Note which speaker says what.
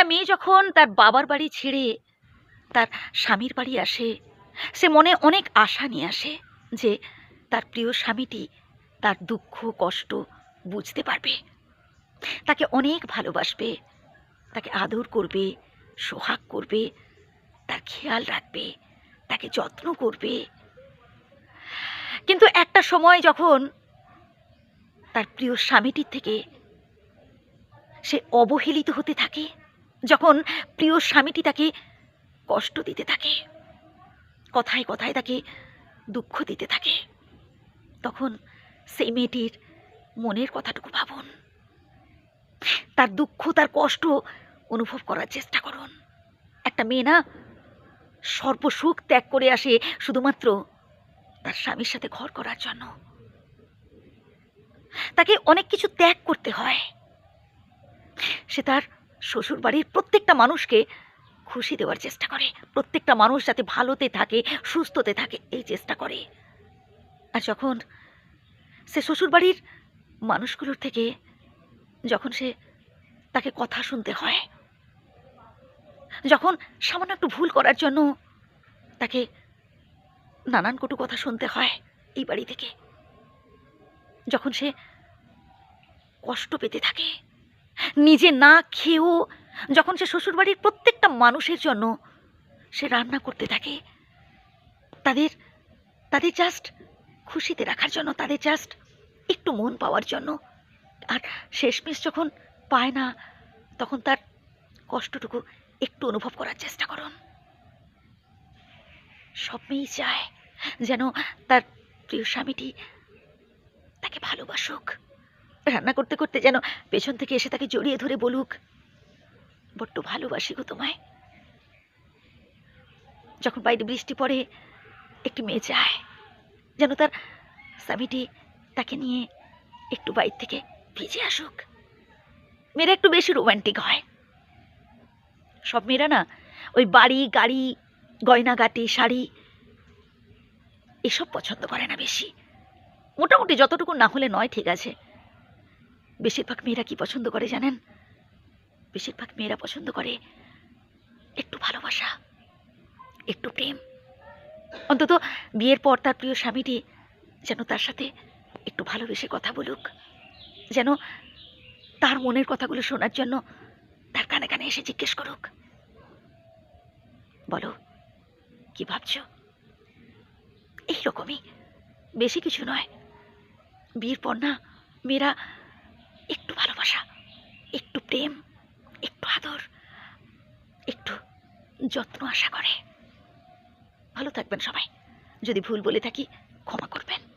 Speaker 1: একটা মেয়ে যখন তার বাবার বাড়ি ছেড়ে তার স্বামীর বাড়ি আসে, সে মনে অনেক আশা নিয়ে আসে যে তার প্রিয় স্বামীটি তার দুঃখ, কষ্ট বুঝতে পারবে। তাকে অনেক ভালোবাসবে, তাকে আদর করবে, সোহাগ করবে, তার খেয়াল রাখবে, তাকে যত্ন করবে। কিন্তু একটা সময় যখন তার প্রিয় স্বামীটির থেকে সে অবহেলিত হতে থাকে যখন প্রিয় স্বামীটি তাকে কষ্ট দিতে থাকে, কথায় কথায় তাকে দুঃখ দিতে থাকে, তখন সেই মেয়েটির মনের কথাটুকু ভাবুন। তার দুঃখ, তার কষ্ট অনুভব করার চেষ্টা করুন। একটা মেয়ে না সর্বসুখ ত্যাগ করে আসে শুধুমাত্র তার স্বামীর সাথে ঘর করার জন্য। তাকে অনেক কিছু ত্যাগ করতে হয়। সে তার শ্বশুর বাড়ির প্রত্যেকটা মানুষকে খুশি দেওয়ার চেষ্টা করে। প্রত্যেকটা মানুষ যাতে ভালোতে থাকে, সুস্থতে থাকে, এই চেষ্টা করে। আর যখন সে শ্বশুর বাড়ির মানুষগুলোর থেকে যখন সে তাকে কথা শুনতে হয়, যখন সামান্য একটু ভুল করার জন্য তাকে নানান কটু কথা শুনতে হয় এই বাড়ি থেকে, যখন সে কষ্ট পেতে থাকে নিজে না খেয়েও যখন সে শ্বশুরবাড়ির প্রত্যেকটা মানুষের জন্য সে রান্না করতে থাকে, তাদের তাদের জাস্ট খুশিতে রাখার জন্য, তাদের জাস্ট একটু মন পাওয়ার জন্য। আর শেষমেশ যখন পায় না, তখন তার কষ্টটুকু একটু অনুভব করার চেষ্টা করুন। সব মেয়েই চায় যেন তার প্রিয় স্বামীটি তাকে ভালোবাসুক। রান্না করতে করতে যেন পেছন থেকে এসে তাকে জড়িয়ে ধরে বলুক, বড্ড ভালোবাসি গো তোমায়। যখন বাইরে বৃষ্টি পড়ে, একটি মেয়ে চায় যেন তার স্বামীটি তাকে নিয়ে একটু বাইর থেকে ভিজে আসুক। মেয়েরা একটু বেশি রোমান্টিক হয়। সব মেয়েরা না, ওই বাড়ি, গাড়ি, গয়নাগাটি, শাড়ি, এসব পছন্দ করে না বেশি। মোটামুটি যতটুকু না হলে নয়, ঠিক আছে। বেশিরভাগ মেয়েরা কি পছন্দ করে জানেন? বেশিরভাগ মেয়েরা পছন্দ করে একটু ভালোবাসা, একটু প্রেম। অন্তত বিয়ের পর তার প্রিয় স্বামীটি যেন তার সাথে একটু ভালোবেসে কথা বলুক, যেন তার মনের কথাগুলো শোনার জন্য তার কানে কানে এসে জিজ্ঞেস করুক। বলো, কি ভাবছ? এইরকমই, বেশি কিছু নয়। বিয়ের পর না, মেয়েরা একটু ভালোবাসা, একটু প্রেম, একটু আদর, একটু যত্ন আশা করে। ভালো থাকবেন সবাই। যদি ভুল বলে থাকি, ক্ষমা করবেন।